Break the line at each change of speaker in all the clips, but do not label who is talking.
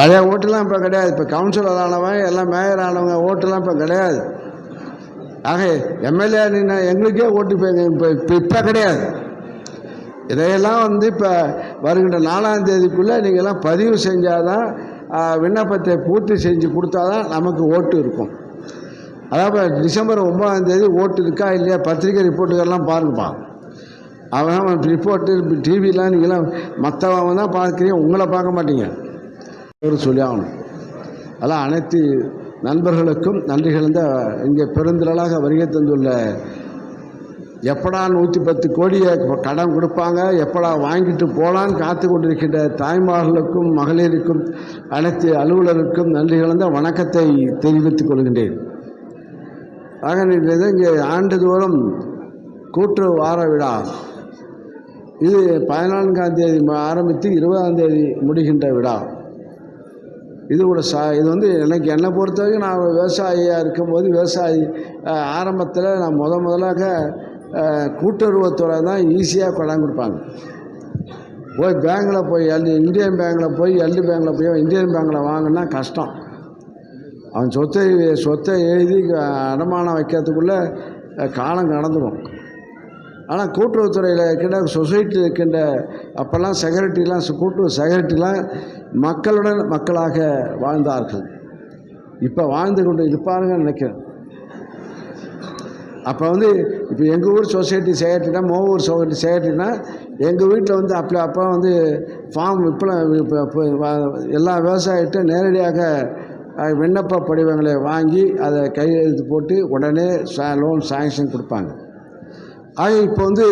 பழைய ஓட்டுலாம் இப்போ கிடையாது. இப்போ கவுன்சிலர் ஆனவன் எல்லாம் மேயர் ஆனவங்க ஓட்டுலாம் இப்போ கிடையாது. ஆக எம்எல்ஏ நின்ன எங்களுக்கே ஓட்டு இப்போ இப்போ இப்போ இப்போ கிடையாது. இதையெல்லாம் வந்து இப்போ வருகின்ற நாலாம் தேதிக்குள்ளே நீங்கள்லாம் பதிவு செஞ்சால் தான் விண்ணப்பத்தை பூர்த்தி செஞ்சு கொடுத்தா தான் நமக்கு ஓட்டு இருக்கும். அதாவது டிசம்பர் ஒம்பதாம் தேதி ஓட்டு இருக்கா இல்லையா? பத்திரிக்கை ரிப்போர்ட்டுகள்லாம் பாருங்கப்பா. அவன் ரிப்போர்ட்டு டிவிலாம் நீங்களாம் மற்றவங்க தான் பார்க்குறீங்க உங்களை பார்க்க மாட்டீங்க. சொல்லி ஆகணும். அதெல்லாம் அனைத்து நண்பர்களுக்கும் நன்றி கலந்த இங்கே பெருந்திரளாக வருகை தந்துள்ள எப்படா நூற்றி பத்து கோடியை கடன் கொடுப்பாங்க எப்படா வாங்கிட்டு போகலான்னு காத்து கொண்டிருக்கின்ற தாய்மார்களுக்கும் மகளிருக்கும் அனைத்து அலுவலருக்கும் நன்றி கலந்த வணக்கத்தை தெரிவித்துக் கொள்கின்றேன். ஆக இங்கே ஆண்டுதோறும் கூற்று வார விழா. இது பதினான்காம் தேதி ஆரம்பித்து இருபதாம் தேதி முடிகின்ற விழா. இது கூட சா இது வந்து எனக்கு என்னை பொறுத்த வரைக்கும் நான் விவசாயியாக இருக்கும்போது விவசாயி ஆரம்பத்தில் நான் முத முதலாக கூட்டுறவுத்துறை தான் ஈஸியாக கடன் கொடுப்பாங்க. போய் பேங்கில் போய் எல் இந்தியன் பேங்கில் போய் எல்டி பேங்கில் போய் இந்தியன் பேங்கில் வாங்கினா கஷ்டம். அவன் சொத்தை சொத்தை எழுதி அடமானம் வைக்கிறதுக்குள்ளே காலம் கடந்துடும் ஆனால் கூட்டுறவுத்துறையில் இருக்கின்ற சொசைட்டியில் இருக்கின்ற அப்போல்லாம் செக்ரட்டரிலாம் கூட்டுறவு செக்ரட்டரிலாம் மக்களுடன் மக்களாக வாழ்ந்தார்கள். இப்போ வாழ்ந்து கொண்டு இருப்பாருங்கன்னு நினைக்கிறேன். அப்போ வந்து இப்போ எங்கள் ஊர் சொசைட்டி செக்ரட்டரினா மோவூர் சொசைட்டி செக்ரட்டரினா எங்கள் வீட்டில் வந்து அப்போ அப்போ வந்து ஃபார்ம் இப்போலாம் இப்போ எல்லா விவசாயிகிட்ட நேரடியாக விண்ணப்ப படிவங்களை வாங்கி அதை கையெழுத்து போட்டு உடனே லோன் சாங்ஷன் கொடுப்பாங்க. ஆக இப்போ வந்து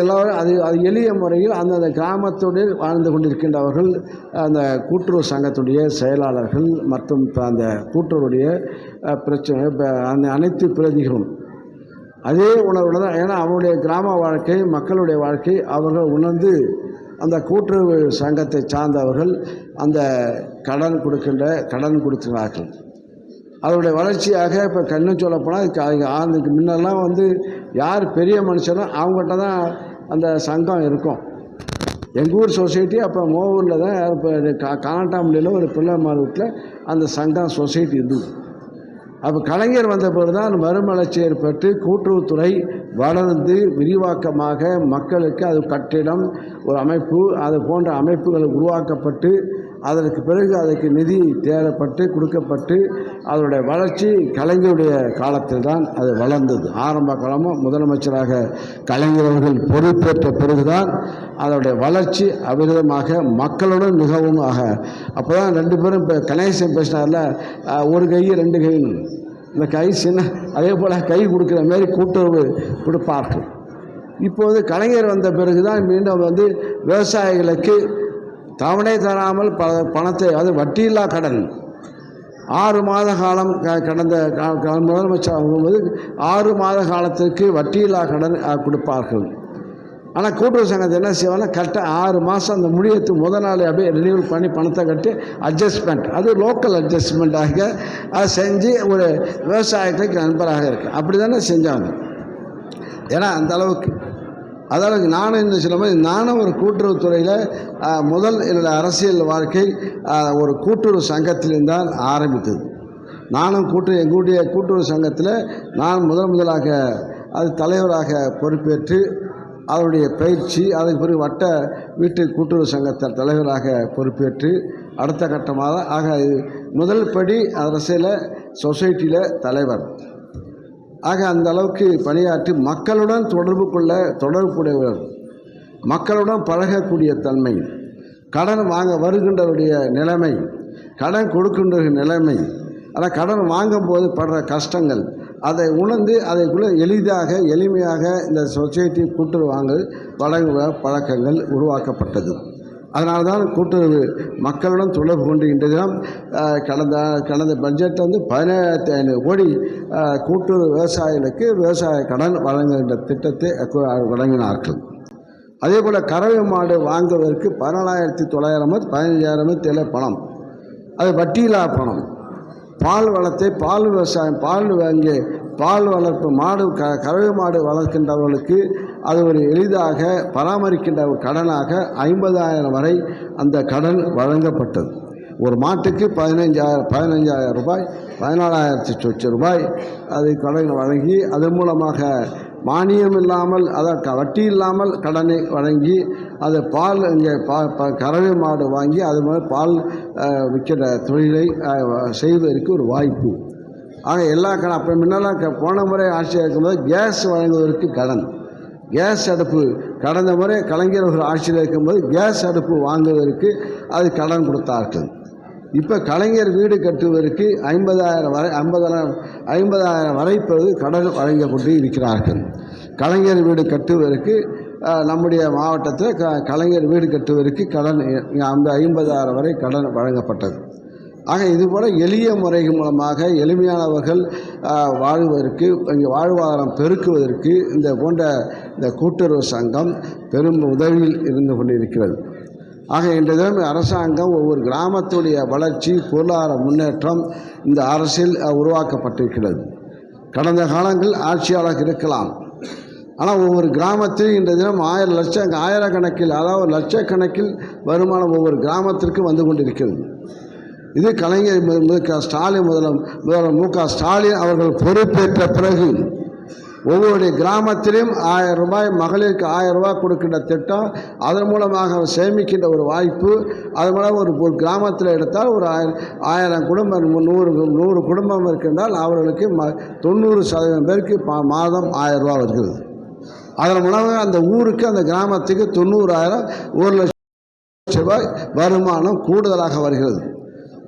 எல்லோரும் அது அது எளிய முறையில் அந்தந்த கிராமத்துடன் வாழ்ந்து கொண்டிருக்கின்றவர்கள் அந்த கூட்டுறவு சங்கத்துடைய செயலாளர்கள் மற்றும் அந்த கூட்டுறவுடைய பிரச்சனை அந்த அனைத்து பிரதிகளும். அதே உணர்வில் தான் ஏன்னா அவருடைய கிராம வாழ்க்கை மக்களுடைய வாழ்க்கை அவர்கள் உணர்ந்து அந்த கூட்டுறவு சங்கத்தை சார்ந்தவர்கள் அந்த கடன் கொடுக்கின்ற கடன் கொடுக்கிறார்கள். அதனுடைய வளர்ச்சியாக இப்போ கண்ணு சொல்லப்போனால் அதுக்கு முன்னெல்லாம் வந்து யார் பெரிய மனுஷனோ அவங்ககிட்ட தான் அந்த சங்கம் இருக்கும். எங்கள் ஊர் சொசைட்டி அப்போ மோவூரில் தான் இப்போ கா காணட்டாமலியில் ஒரு பிள்ளைமார் வீட்டில் அந்த சங்கம் சொசைட்டி இருந்தது. அப்போ கலைஞர் வந்த பிறகு தான் மறுமலர்ச்சி ஏற்பட்டு கூட்டுறவுத்துறை வளர்ந்து விரிவாக்கமாக மக்களுக்கு அது கட்டிடம் ஒரு அமைப்பு அது போன்ற அமைப்புகள் உருவாக்கப்பட்டு அதற்கு பிறகு அதற்கு நிதி தேடப்பட்டு கொடுக்கப்பட்டு அதனுடைய வளர்ச்சி கலைஞருடைய காலத்தில் தான் அது வளர்ந்தது. ஆரம்ப காலமும் முதலமைச்சராக கலைஞரவர்கள் பொறுப்பேற்ற பிறகுதான் அதனுடைய வளர்ச்சி அபிரிதமாக மக்களுடன் மிகவும் ஆக. அப்போ தான் ரெண்டு பேரும் இப்போ கணேசன் பேசினார்ல ஒரு கை ரெண்டு கைன்னு இந்த கை சின்ன அதே போல் கை கொடுக்குற மாரி கூட்டுறவு கொடுப்பார்கள். இப்போது கலைஞர் வந்த பிறகு தான் மீண்டும் வந்து விவசாயிகளுக்கு தவணை தராமல் ப பணத்தை அது வட்டியில்லா கடன். ஆறு மாத காலம் கடந்த முதலமைச்சர் போது ஆறு மாத காலத்திற்கு வட்டியில்லா கடன் கொடுப்பார்கள். ஆனால் கூட்டுறவு சங்கத்தை என்ன செய்வாங்கன்னா கரெக்டாக ஆறு மாதம் அந்த முடியத்து முத நாள் அப்படியே ரினியூவல் பண்ணி பணத்தை கட்டி அட்ஜஸ்ட்மெண்ட் அது லோக்கல் அட்ஜஸ்ட்மெண்ட்டாக அதை செஞ்சு ஒரு விவசாயத்துக்கு நண்பராக இருக்குது அப்படி தானே செஞ்சாங்க. ஏன்னா அந்த அளவுக்கு அதாவது நானும் இந்த சில மாதிரி நானும் ஒரு கூட்டுறவுத்துறையில் துறையில் முதல் என்னுடைய அரசியல் வாழ்க்கை ஒரு கூட்டுறவு சங்கத்திலிருந்து தான் ஆரம்பித்தது. நானும் கூட்டு எங்களுடைய கூட்டுறவு சங்கத்தில் நான் முதல் முதலாக அது தலைவராக பொறுப்பேற்று அதனுடைய பயிற்சி அதுக்கு பிறகு வட்ட வீட்டு கூட்டுறவு சங்கத்த தலைவராக பொறுப்பேற்று அடுத்த கட்டமாக ஆக இது முதல் படி அரசியல் சொசைட்டியில் தலைவர். ஆக அந்த அளவுக்கு பணியாற்றி மக்களுடன் தொடர்பு கொள்ள தொடர்புடையவர் மக்களுடன் பழகக்கூடிய தன்மை. கடன் வாங்க வருகின்றவருடைய நிலைமை. கடன் கொடுக்கின்ற நிலைமை. ஆனால் கடன் வாங்கும்போது படுற கஷ்டங்கள். அதை உணர்ந்து அதைக்குள்ளே எளிதாக எளிமையாக இந்த சொசைட்டி கூட்டுறவு வாங்கல் வழங்குகிற பழக்கங்கள் உருவாக்கப்பட்டது. அதனால தான் கூட்டுறவு மக்களுடன் தொடர்பு கொண்டு இன்றைய தினம் கடந்த கடந்த பட்ஜெட் வந்து பதினேழாயிரத்தி ஐநூறு கோடி கூட்டுறவு விவசாயிகளுக்கு விவசாய கடன் வழங்குகின்ற திட்டத்தை வழங்கினார்கள். அதே போல் கறவை மாடு வாங்குவதற்கு பதினாலாயிரத்தி தொள்ளாயிரம் பதினஞ்சாயிரம் தேவை பணம். அது வட்டியில்லா பணம். பால் வளத்தை பால் விவசாயம் பால் வாங்கி பால் வளர்ப்பு மாடு க கறவை மாடு வளர்க்கின்றவர்களுக்கு அது ஒரு எளிதாக பராமரிக்கின்ற ஒரு கடனாக ஐம்பதாயிரம் வரை அந்த கடன் வழங்கப்பட்டது. ஒரு மாட்டுக்கு பதினைஞ்சாயிரம் பதினைஞ்சாயிரம் ரூபாய் பதினாலாயிரத்தி சொச்ச ரூபாய் அதை கடன் வழங்கி அதன் மூலமாக மானியம் இல்லாமல் அதற்கு வட்டி இல்லாமல் கடனை வழங்கி அது பால் இங்கே பா கறவை மாடு வாங்கி அது மாதிரி பால் விற்கிற தொழிலை செய்வதற்கு ஒரு வாய்ப்பு. ஆக எல்லா கடன் அப்போ முன்னெல்லாம் க- போன முறை ஆட்சியாக இருக்கும்போது கேஸ் வழங்குவதற்கு கடன். கேஸ் அடுப்பு. கடந்த முறை கலைஞர் அவர்கள் ஆட்சியில் இருக்கும்போது கேஸ் அடுப்பு வாங்குவதற்கு அது கடன் கொடுத்தார்கள். இப்போ கலைஞர் வீடு கட்டுவதற்கு ஐம்பதாயிரம் வரை ஐம்பதாயிரம் ஐம்பதாயிரம் வரை இப்போது கடன் வழங்கப்பட்டு இருக்கிறார்கள். கலைஞர் வீடு கட்டுவதற்கு நம்முடைய மாவட்டத்தில் க கலைஞர் வீடு கட்டுவதற்கு கடன் ஐம்ப ஐம்பதாயிரம் வரை கடன் வழங்கப்பட்டது. ஆக இதுபோல் எளிய முறை மூலமாக எளிமையானவர்கள் வாழ்வதற்கு இங்கே வாழ்வாதாரம் பெருக்குவதற்கு இந்த போன்ற இந்த கூட்டுறவு சங்கம் பெரும் உதவியில் இருந்து கொண்டிருக்கிறது. ஆக இன்றைய தினம் அரசாங்கம் ஒவ்வொரு கிராமத்துடைய வளர்ச்சி பொருளாதார முன்னேற்றம் இந்த அரசில் உருவாக்கப்பட்டிருக்கிறது. கடந்த காலங்கள் ஆட்சியாளர் இருக்கலாம். ஆனால் ஒவ்வொரு கிராமத்தில் இன்றைய தினம் ஆயிரம் லட்சம் ஆயிரக்கணக்கில் அதாவது லட்சக்கணக்கில் வருமானம் ஒவ்வொரு கிராமத்திற்கும் வந்து கொண்டிருக்கிறது. இது கலைஞர் ஸ்டாலின் முதலம் முதல்வர் மு க ஸ்டாலின் அவர்கள் பொறுப்பேற்ற பிறகு ஒவ்வொரு கிராமத்திலும் ஆயிரம் ரூபாய் மகளிருக்கு ஆயிரம் ரூபாய் கொடுக்கின்ற திட்டம் அதன் மூலமாக சேமிக்கின்ற ஒரு வாய்ப்பு அது மூலம் ஒரு ஒரு கிராமத்தில் எடுத்தால் ஒரு ஆயிரம் ஆயிரம் குடும்பம் நூறு நூறு குடும்பம் இருக்கின்றால் அவர்களுக்கு ம தொண்ணூறு சதவீதம் பேருக்கு மாதம் ஆயிரம் ரூபா வருகிறது. அதன் மூலமாக அந்த ஊருக்கு அந்த கிராமத்துக்கு தொண்ணூறாயிரம் ஒரு லட்சம் ரூபாய் வருமானம் கூடுதலாக வருகிறது.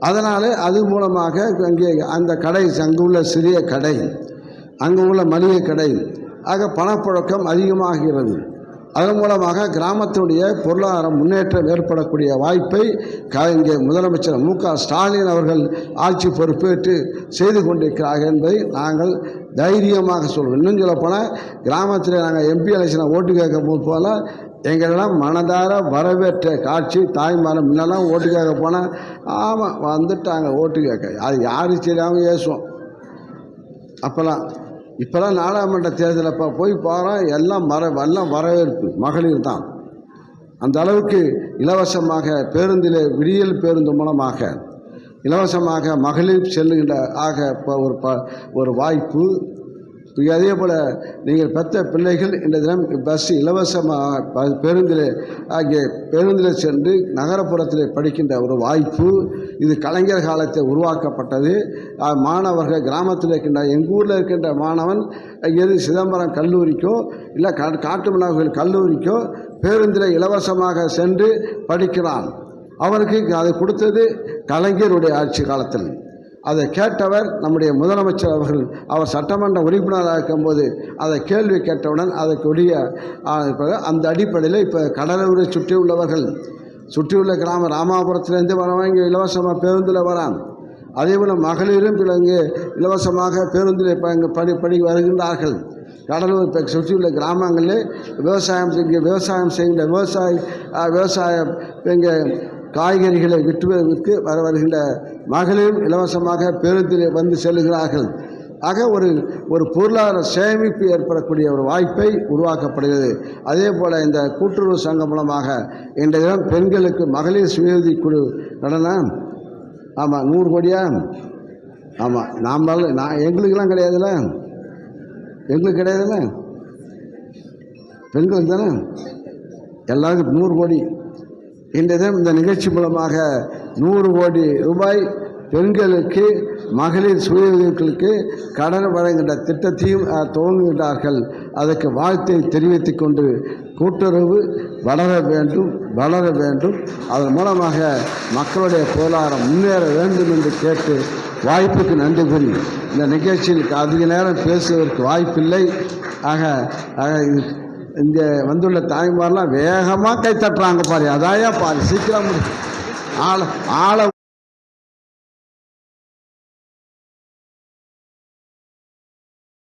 அதனால் அது மூலமாக அங்கே அந்த கடை அங்கே உள்ள சிறிய கடை அங்கே உள்ள மளிகை கடை ஆக பணப்புழக்கம் அதிகமாகிறது. அதன் மூலமாக கிராமத்தினுடைய பொருளாதாரம் முன்னேற்றம் ஏற்படக்கூடிய வாய்ப்பை க இங்கே முதலமைச்சர் மு. க. ஸ்டாலின் அவர்கள் ஆட்சி பொறுப்பேற்று செய்து கொண்டிருக்கிறார்கள் என்பதை நாங்கள் தைரியமாக சொல்வோம். இன்னும் சொல்லப்போனால் கிராமத்தில் நாங்கள் எம்பி எலெக்ஷனை ஓட்டு கேட்க போது போல் எங்களெல்லாம் மனதார வரவேற்ற காட்சி தாய்மாரம் முன்னெல்லாம் ஓட்டு கேட்க போனால் ஆமாம் வந்துட்டாங்க ஓட்டு கேட்க. அது யாரும் தெரியாமல் ஏசுவோம். அப்போல்லாம் இப்போலாம் நாடாளுமன்ற தேர்தலில் இப்போ போய் போகிறோம் எல்லாம் மர எல்லாம் வரவேற்பு. மகளிர் தான். அந்த அளவுக்கு இலவசமாக பேருந்தில் விடியல் பேருந்து மூலமாக இலவசமாக மகளிர் செல்லுகின்ற ஆக இப்போ ஒரு ப ஒரு வாய்ப்பு அதே போல் நீங்கள் பெற்ற பிள்ளைகள் இந்த தினம் பஸ் இலவசமாக பேருந்தில் ஆகிய பேருந்தில் சென்று நகரப்புறத்தில் படிக்கின்ற ஒரு வாய்ப்பு. இது கலைஞர் காலத்தில் உருவாக்கப்பட்டது. மாணவர்கள் கிராமத்தில் இருக்கின்ற எங்கள் ஊரில் இருக்கின்ற மாணவன் எது சிதம்பரம் கல்லூரிக்கோ இல்லை கா காட்டுமன்னாவில் கல்லூரிக்கோ பேருந்தில் இலவசமாக சென்று படிக்கிறான். அவனுக்கு அதை கொடுத்தது கலைஞருடைய ஆட்சி காலத்தில். அதை கேட்டவர் நம்முடைய முதலமைச்சர் அவர்கள் அவர் சட்டமன்ற உறுப்பினராக இருக்கும்போது அதை கேள்வி கேட்டவுடன் அதற்குரிய அந்த அடிப்படையில் இப்போ கடலூரை சுற்றி உள்ளவர்கள் சுற்றியுள்ள கிராமம் ராமாபுரத்திலேருந்து வரவங்க இங்கே இலவசமாக பேருந்தில் வரான். அதே போல் மகளிரும் பிற இங்கே இலவசமாக பேருந்தில் இப்போ இங்கே படி படி வருகின்றார்கள். கடலூர் இப்போ சுற்றியுள்ள கிராமங்களில் விவசாயம் இங்கே விவசாயம் செய்கின்ற விவசாய விவசாய விவசாயம் இங்கே காய்கறிகளை விற்றுவதற்கு வர வருகின்ற மகளிரும் இலவசமாக பேருந்தில் வந்து செல்கிறார்கள் ஆக ஒரு ஒரு பொருளாதார சேமிப்பு ஏற்படக்கூடிய ஒரு வாய்ப்பை உருவாக்கப்படுகிறது. அதே போல் இந்த கூட்டுறவு சங்கம் மூலமாக இன்றைய தினம் பெண்களுக்கு மகளிர் சுயஉதவி குழு நடனம் ஆமாம் நூறு கோடியா? ஆமாம் நாமல் நான் எங்களுக்கெல்லாம் கிடையாதுல்ல? எங்களுக்கு கிடையாதுல்ல? பெண்களுக்கு தானே? எல்லாருக்கும் நூறு கோடி. இன்றைய தினம் இந்த நிகழ்ச்சி மூலமாக நூறு கோடி ரூபாய் பெண்களுக்கு மகளிர் சுய உதவிகளுக்கு கடன் வழங்குகின்ற திட்டத்தையும் அஹ், துவங்குகின்றார்கள். அதற்கு வாழ்த்தை தெரிவித்துக் கொண்டு கூட்டுறவு வளர வேண்டும் வளர வேண்டும். அதன் மூலமாக மக்களுடைய பொருளாதாரம் முன்னேற வேண்டும் என்று கேட்டு வாய்ப்புக்கு நன்றி கூறி இந்த நிகழ்ச்சியில் அதிக நேரம் பேசுவதற்கு வாய்ப்பில்லை. ஆக ஆக இங்கே வந்துள்ள தாய்மாரெலாம் வேகமாக கை தட்டுறாங்க பாரு அதாயா பாரு சீக்கிரம் முடி. ஆள ஆள